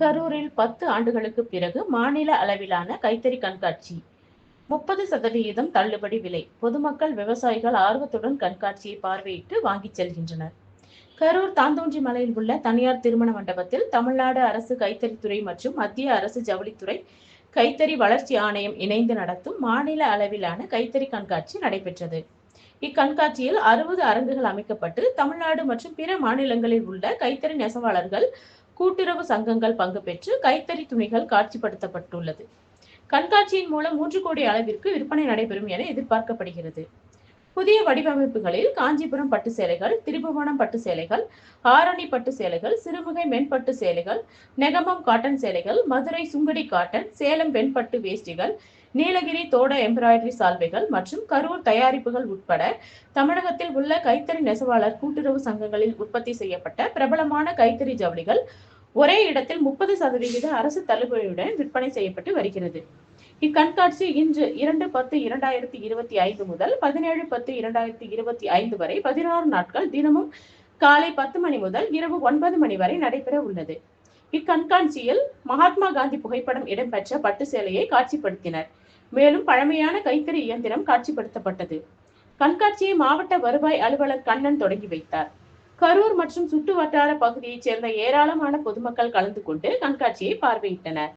கரூரில் பத்து ஆண்டுகளுக்கு பிறகு மாநில அளவிலான கைத்தறி கண்காட்சி. முப்பது சதவிகிதம் தள்ளுபடி விலை. பொதுமக்கள் விவசாயிகள் ஆர்வத்துடன் கண்காட்சியை பார்வையிட்டு வாங்கிச் செல்கின்றனர். கரூர் தாந்தோன்றி மலையில் உள்ள தனியார் திருமண மண்டபத்தில் தமிழ்நாடு அரசு கைத்தறித்துறை மற்றும் மத்திய அரசு ஜவுளித்துறை கைத்தறி வளர்ச்சி ஆணையம் இணைந்து நடத்தும் மாநில அளவிலான கைத்தறி கண்காட்சி நடைபெற்றது. இக்கண்காட்சியில் அறுபது அரங்குகள் அமைக்கப்பட்டு தமிழ்நாடு மற்றும் பிற மாநிலங்களில் உள்ள கைத்தறி நெசவாளர்கள் கூட்டுறவு சங்கங்கள் பங்கு பெற்று கைத்தறி துணிகள் காட்சிப்படுத்தப்பட்டுள்ளது. கண்காட்சியின் மூலம் மூன்று கோடி அளவிற்கு விற்பனை நடைபெறும் என எதிர்பார்க்கப்படுகிறது. புதிய வடிவமைப்புகளில் காஞ்சிபுரம் பட்டு சேலைகள் திரிபுவனம் பட்டு சேலைகள் ஆரணி பட்டு சேலைகள் சிறுமுகை மென்பட்டு சேலைகள் நெகமம் காட்டன் சேலைகள் மதுரை சுங்கடி காட்டன் சேலம் வெண்பட்டு வேஷ்டிகள் நீலகிரி தோட எம்ப்ராய்டரி சால்வைகள் மற்றும் கரூர் தயாரிப்புகள் உட்பட தமிழகத்தில் உள்ள கைத்தறி நெசவாளர் கூட்டுறவு சங்கங்களில் உற்பத்தி செய்யப்பட்ட பிரபலமான கைத்தறி ஜவுளிகள் ஒரே இடத்தில் முப்பது சதவிகித அரசு தள்ளுபடியுடன் விற்பனை செய்யப்பட்டு வருகிறது. இக்கண்காட்சி இன்று இரண்டு பத்து இரண்டாயிரத்தி இருபத்தி ஐந்து முதல் பதினேழு பத்து இரண்டாயிரத்தி இருபத்தி ஐந்து வரை பதினாறு நாட்கள் தினமும் காலை பத்து மணி முதல் இரவு ஒன்பது மணி வரை நடைபெற உள்ளது. இக்கண்காட்சியில் மகாத்மா காந்தி புகைப்படம் இடம்பெற்ற பட்டு சேலையை காட்சிப்படுத்தினர். மேலும் பழமையான கைத்தறி இயந்திரம் காட்சிப்படுத்தப்பட்டது. கண்காட்சியை மாவட்ட வருவாய் அலுவலர் கண்ணன் தொடங்கி வைத்தார். கரூர் மற்றும் சுற்று வட்டார பகுதியைச் சேர்ந்த ஏராளமான பொதுமக்கள் கலந்து கொண்டு கண்காட்சியை பார்வையிட்டனர்.